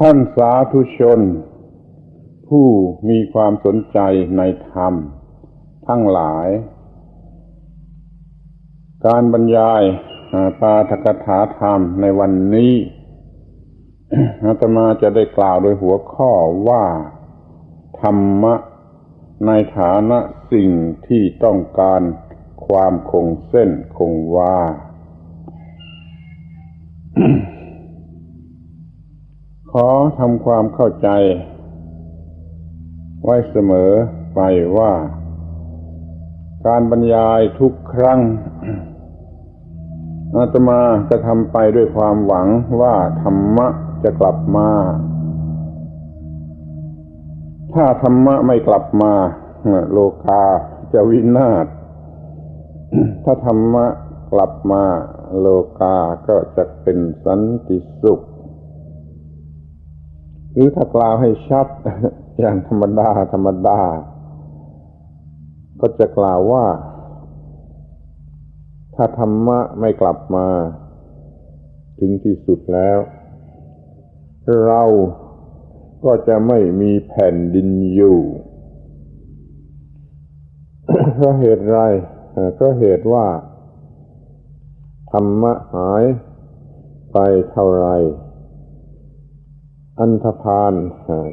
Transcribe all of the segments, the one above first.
ท่านสาธุชน ผู้มีความสนใจในธรรม ทั้งหลาย การบรรยายปาทกถาธรรมในวันนี้อาตมาจะได้กล่าวโดยหัวข้อว่า ธรรมะในฐานะสิ่งที่ต้องการความคงเส้นคงวา อทำความเข้าใจ ไว้เสมอไปว่า การบรรยายทุกครั้งอาตมาจะทำไปด้วยความหวังว่าธรรมะจะกลับมา ถ้าธรรมะไม่กลับมาโลกาจะวินาศ ถ้าธรรมะกลับมา โลกาก็จะเป็นสันติสุข หรือถ้ากล่าวให้ชัด อย่างธรรมดาธรรมดา ก็จะกล่าวว่า ถ้าธรรมะไม่กลับมา ถึงที่สุดแล้ว เราก็จะไม่มีแผ่นดินอยู่เพราะเหตุไรก็เหตุว่า ธรรมะหายไปเท่าไร อันธพาล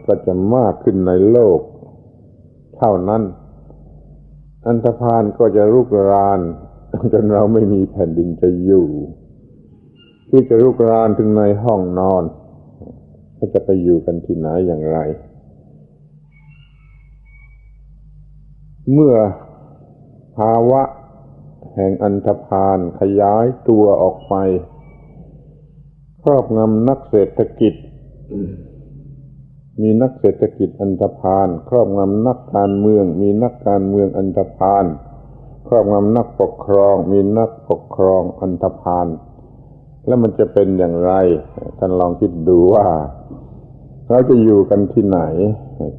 ก็จะมากขึ้นในโลก เท่านั้น อันธพาลก็จะรุกรานจนเราไม่มีแผ่นดินจะอยู่ ที่จะรุกรานถึงในห้องนอนก็จะไปอยู่กันที่ไหนอย่างไร เมื่อภาวะแห่งอันธพาลขยายตัวออกไป ครอบงำนักเศรษฐกิจ มีนักเศรษฐกิจอันธพาลครอบงำนักการเมือง มีนักการเมืองอันธพาลครอบงำนักปกครอง มีนักปกครองอันธพาลแล้วมันจะเป็นอย่างไรท่านลองคิดดูว่าเราจะอยู่กันที่ไหน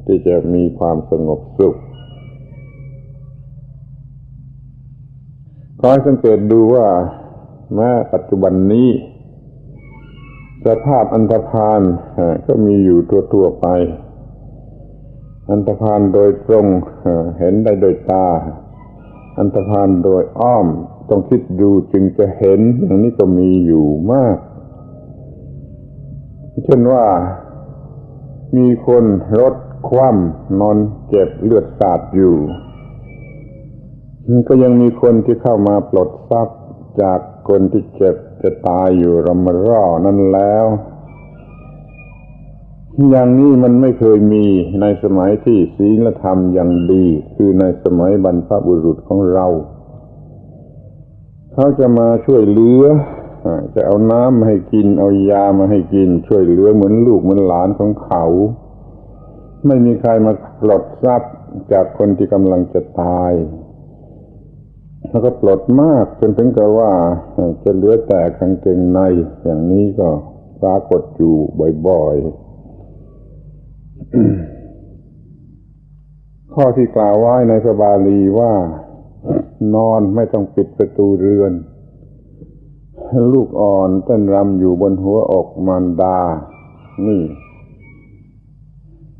ที่จะมีความสงบสุขขอให้สังเกตดูว่าแม้ปัจจุบันนี้ สภาพอันธพาลก็มีอยู่ทั่วไป อันธพาลโดยตรงเห็นได้โดยตา อันธพาลโดยอ้อมต้องคิดดูจึงจะเห็นอย่างนี้ก็มีอยู่มาก เช่นว่ามีคนรถคว่ำนอนเจ็บเลือดสาดอยู่ก็ยังมีคนที่เข้ามาปลดทรัพย์จากคนที่เจ็บ จะตายอยู่รำมร่อนั่นแล้ว อย่างนี้มันไม่เคยมีในสมัยที่ศีลธรรมอย่างดี คือในสมัยบรรพบุรุษของเรา เขาจะมาช่วยเหลือ จะเอาน้ำมาให้กิน เอายามาให้กิน ช่วยเหลือเหมือนลูกเหมือนหลานของเขา ไม่มีใครมาปลดทรัพย์จากคนที่กำลังจะตาย แล้วก็ปลดมากจนถึงกับว่าจะเหลือแต่กางเกงใน อย่างนี้ก็ปรากฏอยู่บ่อยๆ ข้อที่กล่าวไว้ในพระบาลีว่า นอนไม่ต้องปิดประตูเรือน ลูกอ่อนเต้นรำอยู่บนหัวอกมารดา นี่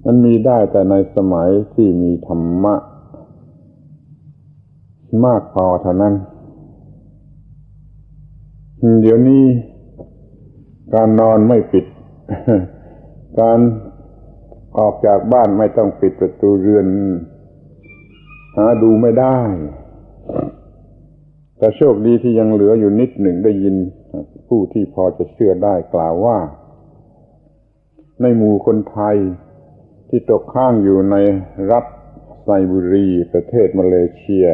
มันมีได้แต่ในสมัยที่มีธรรมะ มากพอเท่านั้น เดี๋ยวนี้ การนอนไม่ปิด การออกจากบ้านไม่ต้องปิดประตูเรือน หาดูไม่ได้ แต่โชคดีที่ยังเหลืออยู่นิดหนึ่งได้ยิน ผู้ที่พอจะเชื่อได้กล่าวว่า ในหมู่คนไทยที่ตกข้างอยู่ในรัฐไซบุรีประเทศมาเลเซีย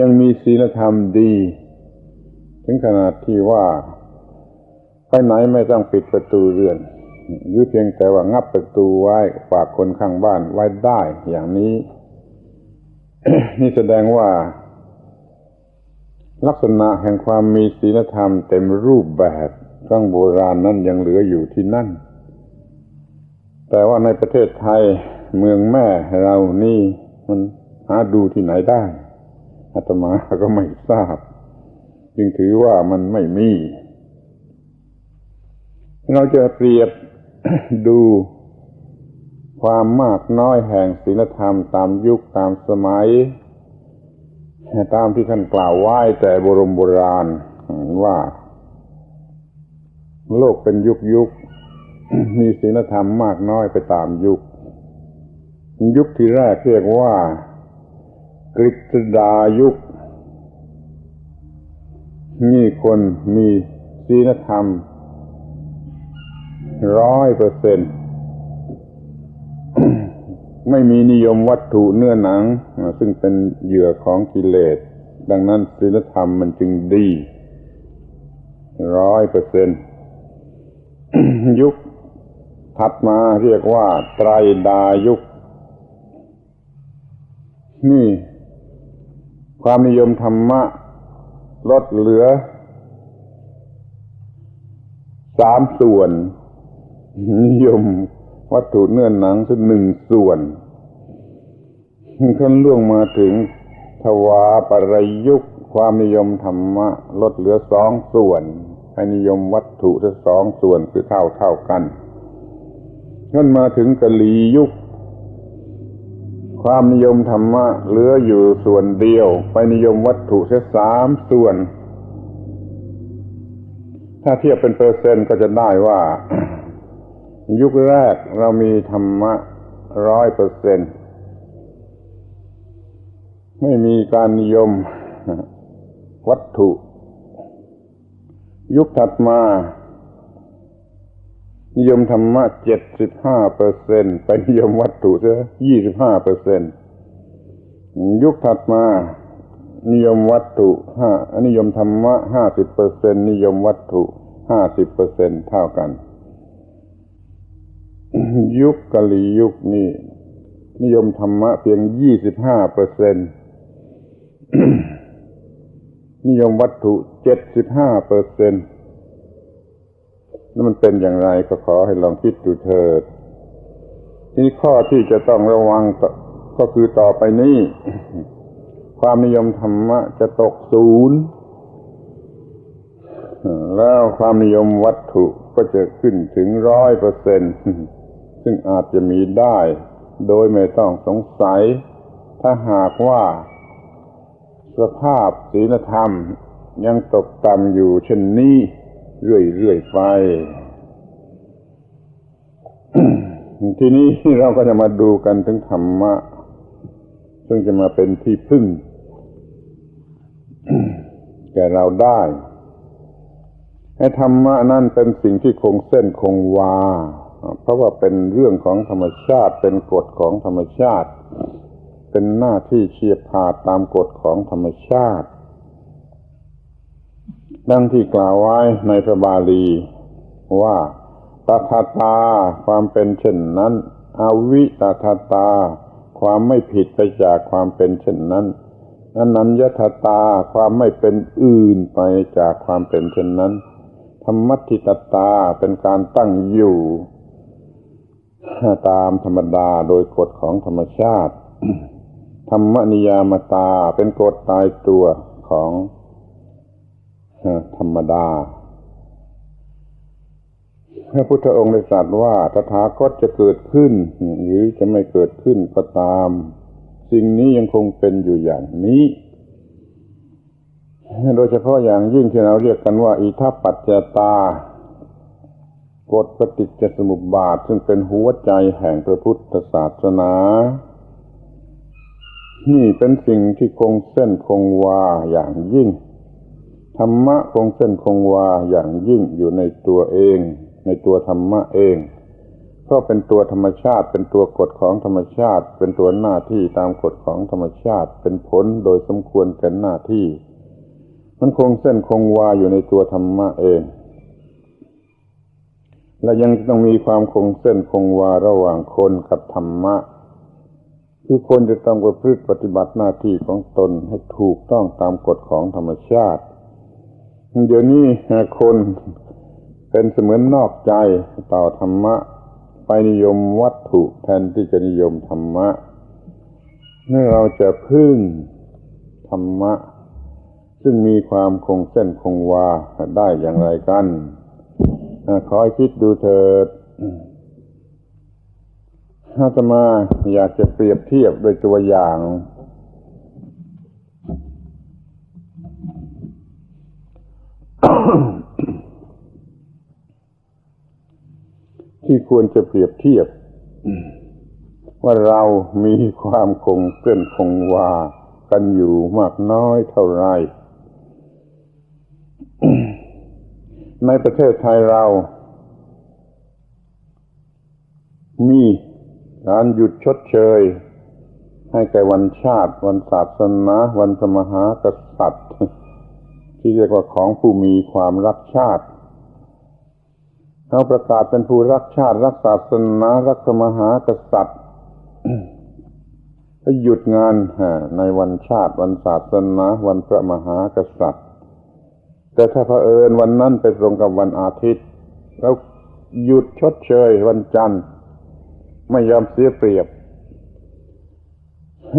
ยังมีศีลธรรมดี ถึงขนาดที่ว่าไปไหนไม่ต้องปิดประตูเรือน หรือเพียงแต่ว่างับประตูไว้ฝากคนข้างบ้านไว้ได้อย่างนี้ นี่แสดงว่า ลักษณะแห่งความมีศีลธรรมเต็มรูปแบบครั้งโบราณนั้นยังเหลืออยู่ที่นั่น แต่ว่าในประเทศไทยเมืองแม่เรานี่มันหาดูที่ไหนได้ อาตมาก็ไม่ทราบ จึงถือว่ามันไม่มี เราจะเปรียบดูความมากน้อยแห่งศีลธรรมตามยุคตามสมัย ตามที่ท่านกล่าวไว้แต่บรมโบราณว่า โลกเป็นยุคยุคมีศีลธรรมมากน้อยไปตามยุค ยุคที่แรกเรียกว่า กฤษดายุคนี่คนมีศีลธรรมร้อยเปอร์เซ็นต์ไม่มีนิยมวัตถุเนื้อหนัง ซึ่งเป็นเหยื่อของกิเลส ดังนั้นศีลธรรมมันจึงดีร้อยเปอร์เซ็นต์ยุคถัดมาเรียกว่า ไตรดายุค นี่ ความนิยมธรรมะลดเหลือสามส่วน นิยมวัตถุเนื้อหนังซึ่งหนึ่งส่วนขั้นล่วงมาถึงทวาปรยุคความนิยมธรรมะ ลดเหลือสองส่วนให้นิยมวัตถุทั้งสองส่วนคือเท่าเท่ากันขั้นมาถึงกะลียุค ความนิยมธรรมะเหลืออยู่ส่วนเดียว ไปนิยมวัตถุเสียสามส่วน ถ้าเทียบเป็นเปอร์เซ็นต์ก็จะได้ว่า ยุคแรกเรามีธรรมะร้อยเปอร์เซ็นต์ไม่มีการนิยมวัตถุ ยุคถัดมา นิยมธรรมะเจ็ดสิบห้าเปอร์เซ็นไปนิยมวัตถุซะยี่สิบห้าเปอร์เซ็นยุคถัดมา นิยมวัตถุห้านิยมธรรมะห้าสิบเปอร์เซ็นนิยมวัตถุห้าสิบเปอร์เซ็นเท่ากัน ยุคกะลียุคนี้นิยมธรรมะเพียงยี่สิบห้าเปอร์เซ็นนิยมวัตถุเจ็ดสิบห้าเปอร์เซ็นต์ นั่นมันเป็นอย่างไรก็ขอให้ลองคิดดูเถิดนี้ข้อที่จะต้องระวังก็คือต่อไปนี้ความนิยมธรรมะจะตกศูนย์แล้วความนิยมวัตถุก็จะขึ้นถึงร้อยเปอร์เซ็นต์ซึ่งอาจจะมีได้ โดยไม่ต้องสงสัย ถ้าหากว่า สภาพศีลธรรมยังตกต่ำอยู่เช่นนี้ เรื่อยๆไป ทีนี้เราก็จะมาดูกันถึงธรรมะ ซึ่งจะมาเป็นที่พึ่งแก่เราได้ให้ธรรมะนั่นเป็นสิ่งที่คงเส้นคงวา เพราะว่าเป็นเรื่องของธรรมชาติ เป็นกฎของธรรมชาติ เป็นหน้าที่เชียบขาดตามกฎของธรรมชาติ ดังที่กล่าวไว้ในพระบาลี ว่าตถาตา ความเป็นเช่นนั้นอาวิตถาตา ความไม่ผิดไปจากความเป็นเช่นนั้นอนัญญาตาความไม่เป็นอื่นไปจากความเป็นเช่นนั้น ธรรมัติตตาเป็นการตั้งอยู่ตามธรรมดาโดยกฎของธรรมชาติ ธรรมนิยามตาเป็นกฎตายตัวของ ธรรมดา พระพุทธองค์ได้ตรัสว่าตถาคตจะเกิดขึ้น หรือจะไม่เกิดขึ้นก็ตาม สิ่งนี้ยังคงเป็นอยู่อย่างนี้ โดยเฉพาะอย่างยิ่งที่เราเรียกกันว่า อิทัปปัจจตากฎปฏิจจสมุปบาท ซึ่งเป็นหัวใจแห่งพระพุทธศาสนานี่เป็นสิ่งที่คงเส้นคงวาอย่างยิ่ง ธรรมะคงเส้นคงวาอย่างยิ่งอยู่ในตัวเอง ในตัวธรรมะเองเพราะเป็นตัวธรรมชาติ เป็นตัวกฎของธรรมชาติ เป็นตัวหน้าที่ตามกฎของธรรมชาติ เป็นผลโดยสมควรกันหน้าที่ มันคงเส้นคงวาอยู่ในตัวธรรมะเอง และยังต้องมีความคงเส้นคงวาระหว่างคนกับธรรมะคือคนจะต้องประพฤติปฏิบัติหน้าที่ของตนให้ถูกต้องตามกฎของธรรมชาติ เดี๋ยวนี้คนเป็นเสมือนนอกใจต่อธรรมะ ไปนิยมวัตถุแทนที่จะนิยมธรรมะเมื่อเราจะพึ่งธรรมะ ซึ่งมีความคงเส้นคงวาได้อย่างไรกันขอให้คิดดูเถิดอาตมาอยากจะเปรียบเทียบโดยตัวอย่าง ที่ควรจะเปรียบเทียบ ว่าเรามีความคงเส้นคงวากันอยู่มากน้อยเท่าไร ในประเทศไทยเรา มีการหยุดชดเชย ให้แก่วันชาติ วันศาสนา วันพระมหากษัตริย์ ที่เรียกว่าของผู้มีความรักชาติเขาประกาศเป็นผู้รักชาติ รักศาสนารักพระมหากษัตริย์ก็หยุดงานในวันชาติวันศาสนาวันพระมหากษัตริย์ แต่ถ้าเผอิญวันนั้นไปตรงกับวันอาทิตย์ แล้วหยุดชดเชยวันจันทร์ ไม่ยอมเสียเปรียบ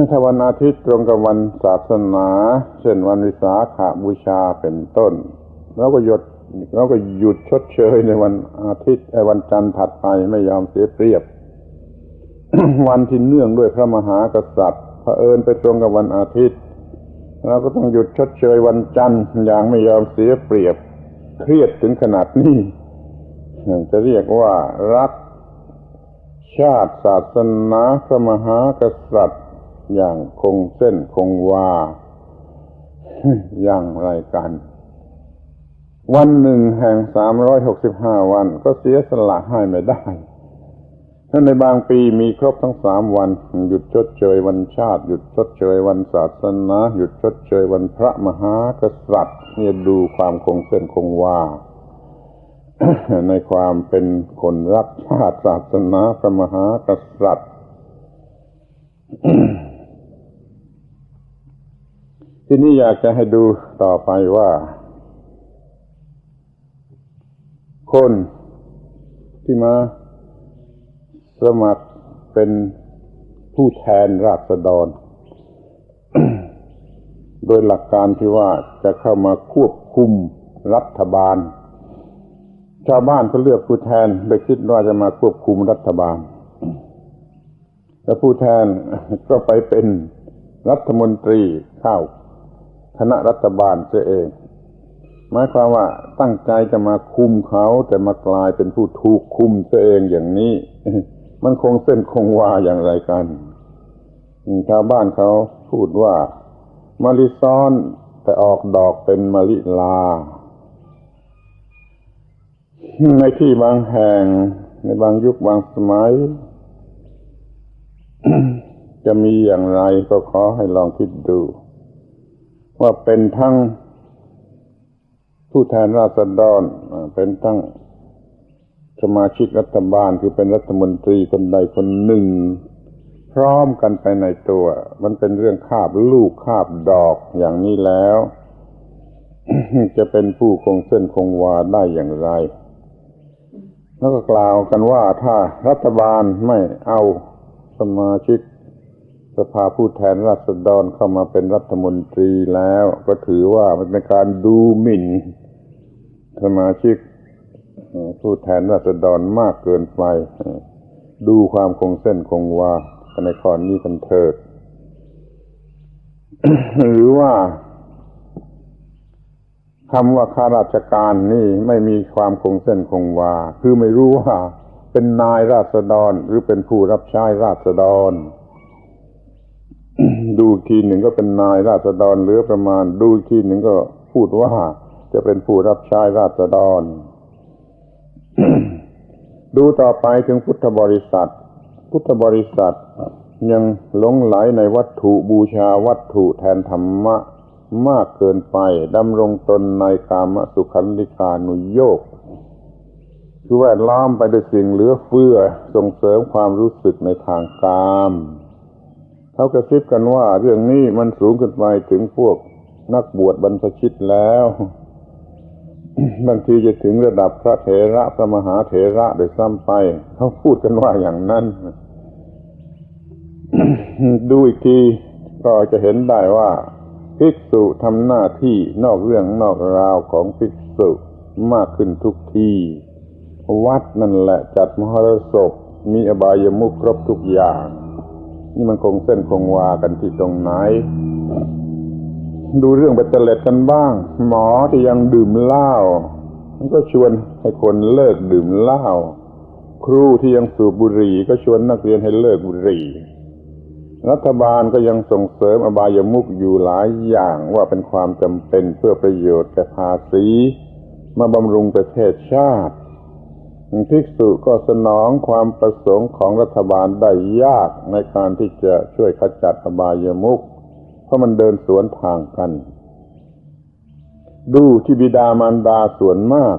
ถ้าวันอาทิตย์ตรงกับวันศาสนา เช่นวันวิสาขาบูชาเป็นต้นแล้วก็หยุดแล้วก็หยุดชดเชยในวันอาทิตย์ไอ้วันจันทร์ถัดไปไม่ยอมเสียเปรียบ วันที่เนื่องด้วยพระมหากษัตริย์เผอิญไปตรงกับวันอาทิตย์เราก็ต้องหยุดชดเชยวันจันทร์อย่างไม่ยอมเสียเปรียบ เครียดถึงขนาดนี้จะเรียกว่ารักชาติศาสนาพระมหากษัตริย์ อย่างคงเส้นคงวา อย่างไรกัน วันหนึ่งแห่งสามร้อยหกสิบห้าวันก็เสียสละให้ไม่ได้ถ้าในบางปีมีครบทั้งสามวัน หยุดชดเชยวันชาติ หยุดชดเชยวันศาสนา หยุดชดเชยวันพระมหากษัตริย์เนี่ยดูความคงเส้นคงวาในความเป็นคนรักชาติศาสนาพระมหากษัตริย์ ที่นี่อยากจะให้ดูต่อไปว่า คนที่มาสมัครเป็นผู้แทนราษฎร โดยหลักการที่ว่าจะเข้ามาควบคุมรัฐบาล ชาวบ้านก็เลือกผู้แทนโดยคิดว่าจะมาควบคุมรัฐบาล แล้วผู้แทนก็ไปเป็นรัฐมนตรีเข้า คณะรัฐบาลเสียเอง หมายความว่าตั้งใจจะมาคุมเขาแต่มากลายเป็นผู้ถูกคุมเสียเองอย่างนี้ มันคงเส้นคงวาอย่างไรกันชาวบ้านเขาพูดว่ามะลิซ้อนแต่ออกดอกเป็นมะลิลา ในที่บางแห่ง ในบางยุคบางสมัย จะมีอย่างไรก็ขอให้ลองคิดดู ว่าเป็นทั้งผู้แทนราษฎรเป็นทั้งสมาชิกรัฐบาลคือเป็นรัฐมนตรีคนใดคนหนึ่ง พร้อมกันไปในตัว มันเป็นเรื่องคาบลูกคาบดอกอย่างนี้แล้ว จะเป็นผู้คงเส้นคงวาได้อย่างไร แล้วก็กล่าวกันว่าถ้ารัฐบาลไม่เอาสมาชิก สภาผู้แทนราษฎรเข้ามาเป็นรัฐมนตรีแล้ว ก็ถือว่ามันเป็นการดูหมิ่นสมาชิกผู้แทนราษฎรมากเกินไป ดูความคงเส้นคงวาในข้อนี้กันเถิด หรือว่าคำว่าข้าราชการนี่ไม่มีความคงเส้นคงวา คือไม่รู้ว่าเป็นนายราษฎรหรือเป็นผู้รับใช้ราษฎร ดูทีหนึ่งก็เป็นนายราษฎรเหลือประมาณ ดูทีหนึ่งก็พูดว่า จะเป็นผู้รับใช้ราษฎร ดูต่อไปถึงพุทธบริษัท พุทธบริษัทยังหลงไหลในวัตถุบูชาวัตถุแทนธรรมะมากเกินไปดำรงตนในกามสุขันธิกานุโยกคือแวดล้อมไปด้วยสิ่งเหลือเฟือส่งเสริมความรู้สึกในทางกาม เขากระซิบกันว่า เรื่องนี้มันสูงขึ้นไปถึงพวกนักบวชบรรพชิตแล้วบางทีจะถึงระดับพระเถระพระมหาเถระโดยซ้ำไป เขาพูดกันว่าอย่างนั้นดูอีกทีก็จะเห็นได้ว่า ภิกษุทำหน้าที่นอกเรื่องนอกราวของภิกษุมากขึ้นทุกทีวัดนั่นแหละจัดมหรสพมีอบายมุขครบทุกอย่าง นี่มันคงเส้นคงวากันที่ตรงไหน ดูเรื่องเบ็ดเตล็ดกันบ้าง หมอที่ยังดื่มเหล้ามันก็ชวนให้คนเลิกดื่มเหล้าครูที่ยังสูบบุหรี่ก็ชวนนักเรียนให้เลิกบุหรี่ รัฐบาลก็ยังส่งเสริมอบายมุขอยู่หลายอย่างว่าเป็นความจำเป็นเพื่อประโยชน์แก่ภาษี มาบำรุงประเทศชาติ ภิกษุก็สนองความประสงค์ของรัฐบาลได้ยากในการที่จะช่วยขจัดอบายมุขเพราะมันเดินสวนทางกัน ดูที่บิดามารดาส่วนมาก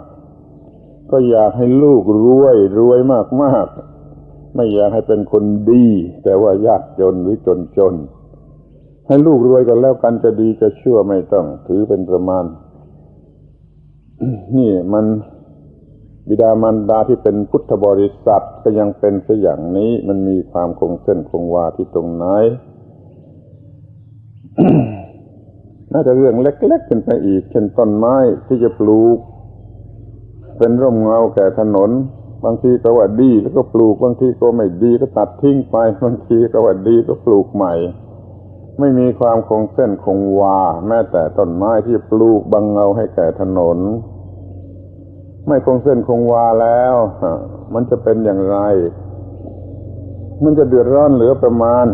ก็อยากให้ลูกรวยรวยมากๆไม่อยากให้เป็นคนดี แต่ว่ายากจนหรือจนจน ให้ลูกรวยกันแล้วกันจะดีจะชั่วไม่ต้องถือเป็นประมาณ นี่มัน บิดามารดาที่เป็นพุทธบริษัทก็ยังเป็นเสียอย่างนี้มันมีความคงเส้นคงวาที่ตรงไหนน่าจะเรื่องเล็กๆขึ้นไปอีก เช่นต้นไม้ที่จะปลูก เป็นร่มเงาแก่ถนน บางทีก็ว่าดีแล้วก็ปลูกบางทีก็ไม่ดีก็ตัดทิ้งไปบางทีก็ว่าดีก็ปลูกใหม่ ไม่มีความคงเส้นคงวา แม้แต่ต้นไม้ที่ปลูกบังเงาให้แก่ถนน ไม่คงเส้นคงวาแล้ว มันจะเป็นอย่างไร มันจะเดือดร้อนเหลือประมาณ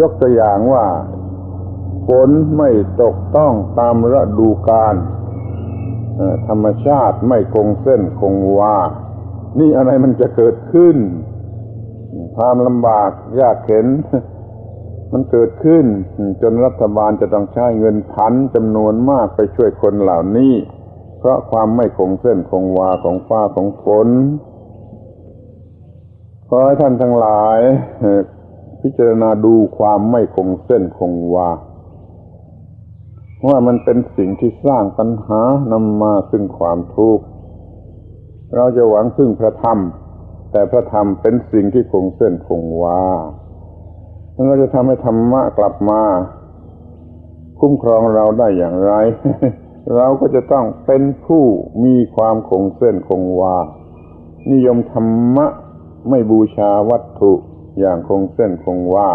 ยกตัวอย่างว่าฝนไม่ตกต้องตามฤดูกาลธรรมชาติไม่คงเส้นคงวา นี่อะไรมันจะเกิดขึ้น ความลำบากยากเข็น มันเกิดขึ้น จนรัฐบาลจะต้องใช้เงินพันจำนวนมากไปช่วยคนเหล่านี้ เพราะความไม่คงเส้นคงวาของฟ้าของฝนขอให้ท่านทั้งหลาย พิจารณาดูความไม่คงเส้นคงวาว่ามันเป็นสิ่งที่สร้างปัญหานำมาซึ่งความทุกข์เราจะหวังพึ่งพระธรรม แต่พระธรรมเป็นสิ่งที่คงเส้นคงวาเราจะทำให้ธรรมะกลับมา คุ้มครองเราได้อย่างไร เราก็จะต้องเป็นผู้มีความคงเส้นคงวา นิยมธรรมะไม่บูชาวัตถุอย่างคงเส้นคงวา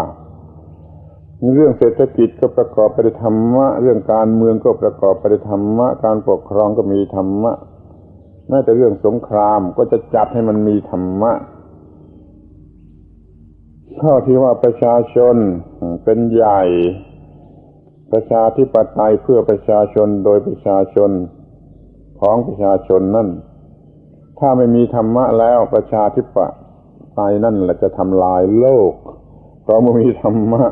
เรื่องเศรษฐกิจก็ประกอบไปด้วยธรรมะ เรื่องการเมืองก็ประกอบไปด้วยธรรมะ การปกครองก็มีธรรมะแม้แต่เรื่องสงครามก็จะจัดให้มันมีธรรมะข้อที่ว่าประชาชนเป็นใหญ่ ประชาธิปไตยเพื่อประชาชนโดยประชาชนของประชาชนนั่น ถ้าไม่มีธรรมะแล้วประชาธิปไตยนั่นแหละจะทำลายโลก เพราะไมันมีธรรมะ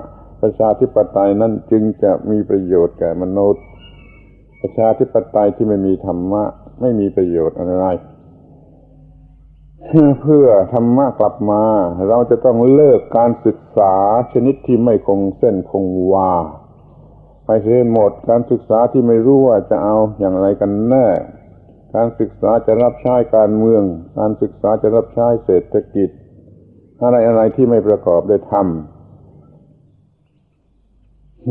ประชาธิปไตยนั้นจึงจะมีประโยชน์แก่มนุษย์ ประชาธิปไตยที่ไม่มีธรรมะไม่มีประโยชน์อะไร เพื่อธรรมะกลับมา เราจะต้องเลิกการศึกษาชนิดที่ไม่คงเส้นคงวา ไปเสียหมดการศึกษาที่ไม่รู้ว่าจะเอาอย่างไรกันแน่ การศึกษาจะรับใช้การเมือง การศึกษาจะรับใช้เศรษฐกิจ อะไรอะไรที่ไม่ประกอบด้วยธรรม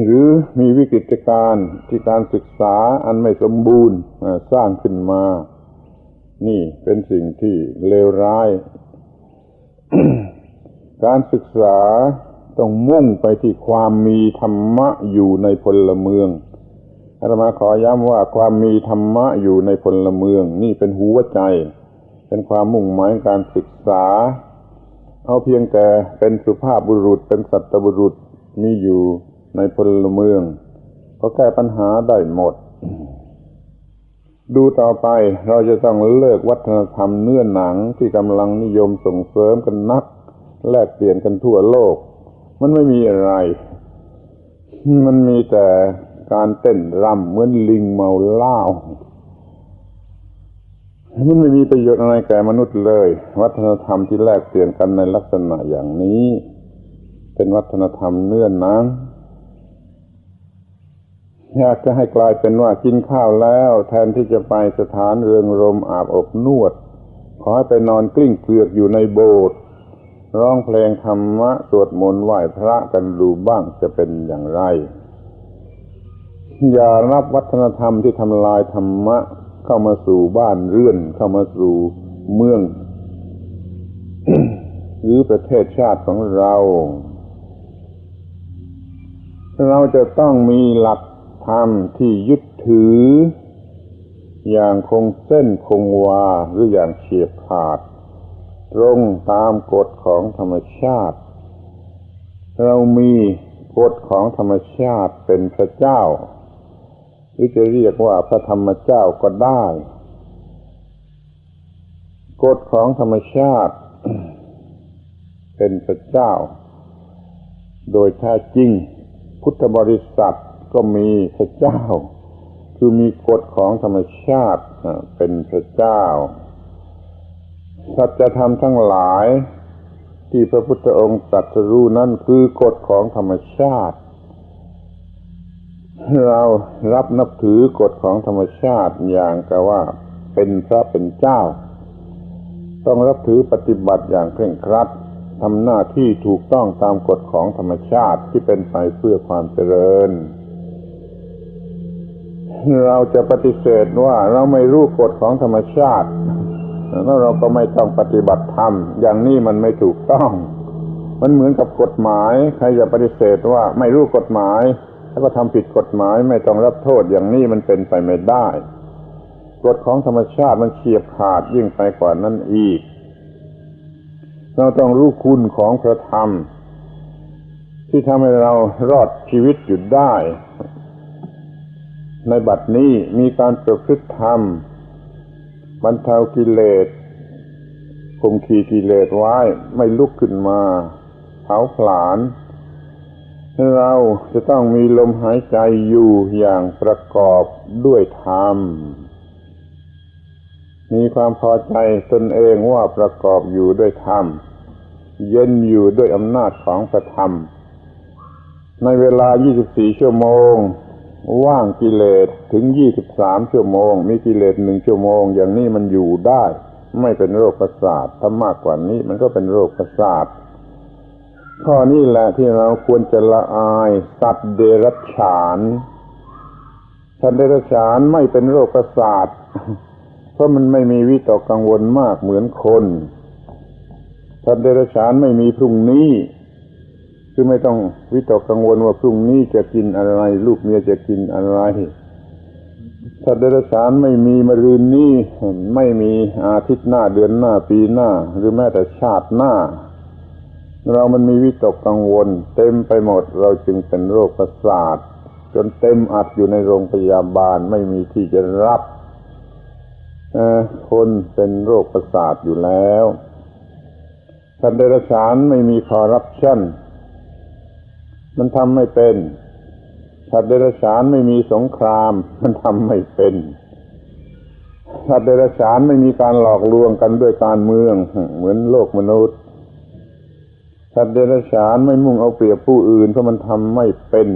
หรือมีวิกฤตการณ์ที่การศึกษาอันไม่สมบูรณ์สร้างขึ้นมา นี่เป็นสิ่งที่เลวร้าย การศึกษา ต้องมุ่งไปที่ความมีธรรมะอยู่ในพลเมืองอาตมาขอย้ำว่าความมีธรรมะอยู่ในพลเมือง นี่เป็นหัวใจ เป็นความมุ่งหมายการศึกษา เอาเพียงแต่เป็นสุภาพบุรุษเป็นสัตบุรุษมีอยู่ในพลเมือง ก็แก้ปัญหาได้หมด ดูต่อไปเราจะต้องเลิกวัฒนธรรมเนื้อหนังที่กำลังนิยมส่งเสริมกันนัก แลกเปลี่ยนกันทั่วโลก มันไม่มีอะไร มันมีแต่การเต้นรำเหมือนลิงเมาเหล้ามันไม่มีประโยชน์อะไรแก่มนุษย์เลย วัฒนธรรมที่แลกเปลี่ยนกันในลักษณะอย่างนี้ เป็นวัฒนธรรมเนื้อหนังอยากจะให้กลายเป็นว่ากินข้าวแล้ว แทนที่จะไปสถานเรืองรมอาบอบนวด ขอให้ไปนอนกลิ้งเกลือกอยู่ในโบสถ์ ร้องเพลงธรรมะสวดมนต์ไหว้พระกันดูบ้างจะเป็นอย่างไร อย่ารับวัฒนธรรมที่ทำลายธรรมะเข้ามาสู่บ้านเรือน เข้ามาสู่เมือง หรือประเทศชาติของเรา เราจะต้องมีหลักธรรมที่ยึดถือ อย่างคงเส้นคงวาหรืออย่างเฉียบขาด ตรงตามกฎของธรรมชาติ เรามีกฎของธรรมชาติเป็นพระเจ้า หรือจะเรียกว่าพระธรรมเจ้าก็ได้ กฎของธรรมชาติ เป็นพระเจ้า โดยแท้จริง พุทธบริษัทก็มีพระเจ้า คือมีกฎของธรรมชาติเป็นพระเจ้า สัจธรรมทั้งหลาย ที่พระพุทธองค์ตรัสรู้นั่นคือกฎของธรรมชาติ เรารับนับถือกฎของธรรมชาติอย่างกับว่าเป็นพระเป็นเจ้า ต้องรับถือปฏิบัติอย่างเคร่งครัดทำหน้าที่ถูกต้องตามกฎของธรรมชาติที่เป็นไปเพื่อความเจริญ เราจะปฏิเสธว่าเราไม่รู้กฎของธรรมชาติ แล้วเราก็ไม่ต้องปฏิบัติธรรมอย่างนี้มันไม่ถูกต้อง มันเหมือนกับกฎหมาย ใครจะปฏิเสธว่าไม่รู้กฎหมาย แล้วก็ทำผิดกฎหมายไม่ต้องรับโทษอย่างนี้มันเป็นไปไม่ได้กฎของธรรมชาติมันเฉียบขาดยิ่งไปกว่านั้นอีก เราต้องรู้คุณของพระธรรม ที่ทำให้เรารอดชีวิตอยู่ได้ ในบัดนี้มีการประพฤติธรรม บรรเทากิเลสคมขีกิเลสไว้ไม่ลุกขึ้นมาเผาผลาญเราจะต้องมีลมหายใจอยู่อย่างประกอบด้วยธรรม มีความพอใจตนเองว่าประกอบอยู่ด้วยธรรม เย็นอยู่ด้วยอำนาจของพระธรรม ในเวลา 24 ชั่วโมง ว่างกิเลสถึงยี่สิบสามชั่วโมง มีกิเลสหนึ่งชั่วโมง อย่างนี้มันอยู่ได้ ไม่เป็นโรคประสาทถ้ามากกว่านี้มันก็เป็นโรคประสาทข้อนี้แหละที่เราควรจะละอายสัตว์เดรัจฉานสัตว์เดรัจฉานไม่เป็นโรคประสาทเพราะมันไม่มีวิตกกังวลมากเหมือนคนสัตว์เดรัจฉานไม่มีพรุ่งนี้ คือไม่ต้องวิตกกังวลว่าพรุ่งนี้จะกินอะไร ลูกเมียจะกินอะไรสัตว์เดรัจฉานไม่มีมรืนนี้ไม่มีอาทิตย์หน้าเดือนหน้าปีหน้า หรือแม้แต่ชาติหน้า เรามันมีวิตกกังวล เต็มไปหมดเราจึงเป็นโรคประสาทจนเต็มอัดอยู่ในโรงพยาบาลไม่มีที่จะรับคนเป็นโรคประสาทอยู่แล้วสัตว์เดรัจฉานไม่มีคอร์รัปชัน มันทำไม่เป็นสัตว์เดรัจฉานไม่มีสงคราม มันทำไม่เป็นสัตว์เดรัจฉานไม่มีการหลอกลวงกันด้วยการเมือง เหมือนโลกมนุษย์สัตว์เดรัจฉานไม่มุ่งเอาเปรียบผู้อื่นเพราะมันทำไม่เป็น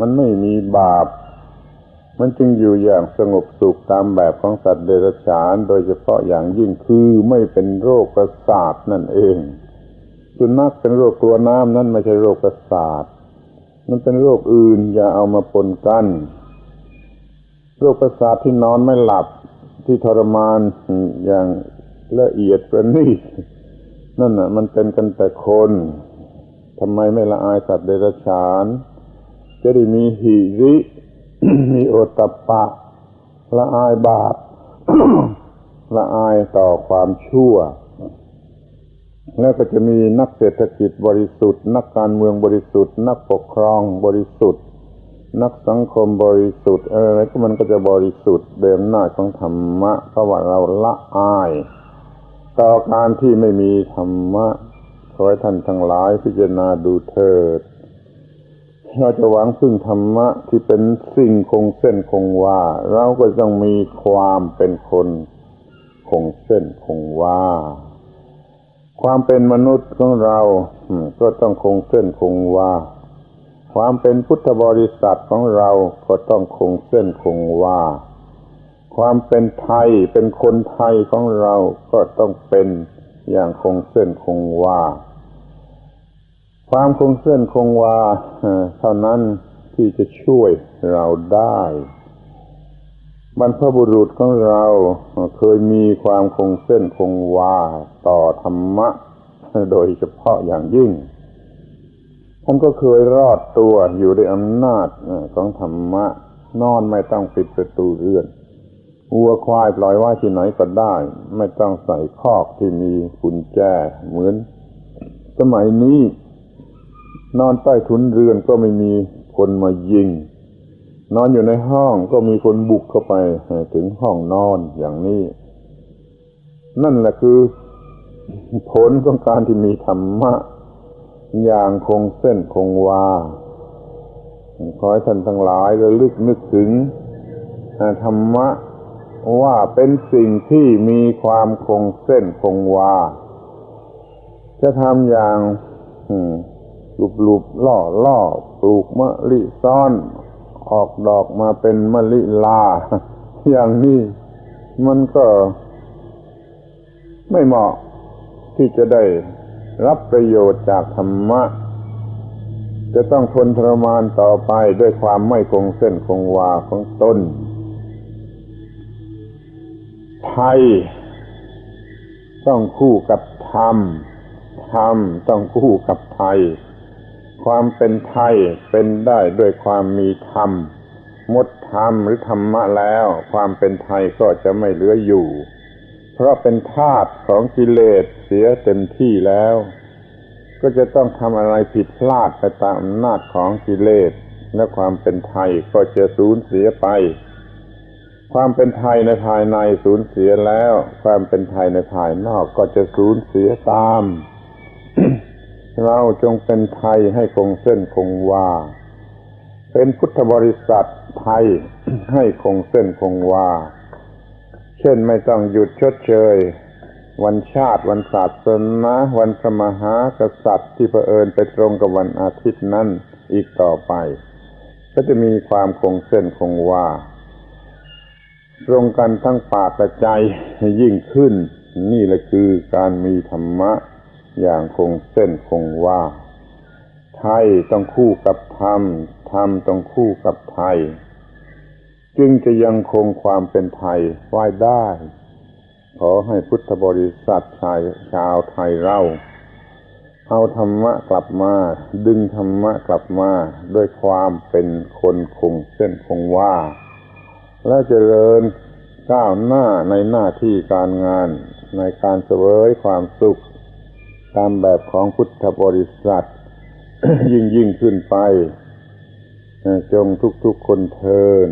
มันไม่มีบาป มันจึงอยู่อย่างสงบสุขตามแบบของสัตว์เดรัจฉาน โดยเฉพาะอย่างยิ่งคือไม่เป็นโรคประสาทนั่นเองสุนัขเป็นโรคกลัวน้ำนั่นไม่ใช่โรคประสาท มันเป็นโรคอื่นอย่าเอามาปนกัน โรคประสาทที่นอนไม่หลับที่ทรมานอย่างละเอียดประณีตนั่นน่ะ มันเป็นกันแต่คนทำไมไม่ละอายสัตว์เดรัจฉาน จะได้มีหิริมีโอตปะ ละอายบาปละอายต่อความชั่ว แล้วก็จะมีนักเศรษฐกิจบริสุทธิ์ นักการเมืองบริสุทธิ์ นักปกครองบริสุทธิ์ นักสังคมบริสุทธิ์อะไรก็มันก็จะบริสุทธิ์เดิมหน้าของธรรมะเพราะว่าเราละอายต่อการที่ไม่มีธรรมะขอให้ท่านทั้งหลายพิจารณาดูเถิด เราจะหวังพึ่งธรรมะที่เป็นสิ่งคงเส้นคงวาเราก็ต้องมีความเป็นคน คงเส้นคงวา ความเป็นมนุษย์ของเราก็ต้องคงเส้นคงวา ความเป็นพุทธบริษัทของเราก็ต้องคงเส้นคงวา ความเป็นไทยเป็นคนไทยของเราก็ต้องเป็นอย่างคงเส้นคงวา ความคงเส้นคงวาเท่านั้นที่จะช่วยเราได้ บรรพบุรุษของเราเคยมีความคงเส้นคงวาต่อธรรมะ โดยเฉพาะอย่างยิ่ง ท่านก็เคยรอดตัวอยู่ด้วยอำนาจของธรรมะ นอนไม่ต้องปิดประตูเรือนวัวควายปล่อยไว้ที่ไหนก็ได้ ไม่ต้องใส่คอกที่มีกุญแจเหมือน สมัยนี้ นอนใต้ทุนเรือนก็ไม่มีคนมายิง นอนอยู่ในห้องก็มีคนบุกเข้าไปถึงห้องนอนอย่างนี้ นั่นแหละคือผลของการที่มีธรรมะ อย่างคงเส้นคงวาขอให้ท่านทั้งหลายระลึกนึกถึงธรรมะว่าเป็นสิ่งที่มีความคงเส้นคงวา จะทำอย่างหลุบลุบล่อล่อปลูกมะลิซ้อน ออกดอกมาเป็นมะลิลา อย่างนี้มันก็ไม่เหมาะที่จะได้รับประโยชน์จากธรรมะ จะต้องทนทรมานต่อไปด้วยความไม่คงเส้นคงวาของตนไทยต้องคู่กับธรรม ธรรมต้องคู่กับไทย ความเป็นไทยเป็นได้ด้วยความมีธรรมมดธรรมหรือธรรมะแล้ว ความเป็นไทยก็จะไม่เหลืออยู่ เพราะเป็นธาตุของกิเลสเสียเต็มที่แล้ว ก็จะต้องทำอะไรผิดพลาดไปตามอำนาจของกิเลสและความเป็นไทยก็จะสูญเสียไป ความเป็นไทยในภายในสูญเสียแล้ว ความเป็นไทยในภายนอกก็จะสูญเสียตาม เราจงเป็นไทยให้คงเส้นคงวา เป็นพุทธบริษัทไทยให้คงเส้นคงวา เช่นไม่ต้องหยุดชดเชย วันชาติวันศาสนาวันสมหากษัตริย์ที่เผอิญไปตรงกับวันอาทิตย์นั้นอีกต่อไป ก็จะมีความคงเส้นคงวาตรงกันทั้งปากและใจยิ่งขึ้น นี่แหละคือการมีธรรมะ อย่างคงเส้นคงว่า ไทยต้องคู่กับธรรม ธรรมต้องคู่กับไทย จึงจะยังคงความเป็นไทยไว้ได้ ขอให้พุทธบริษัทชายชาวไทยเราเอาธรรมะกลับมา ดึงธรรมะกลับมาด้วยความเป็นคนคงเส้นคงว่า และเจริญก้าวหน้าในหน้าที่การงานในการเสวยความสุข ตามแบบของพุทธบริษัท ยิ่งยิ่งขึ้นไป จงทุกๆคนเทิน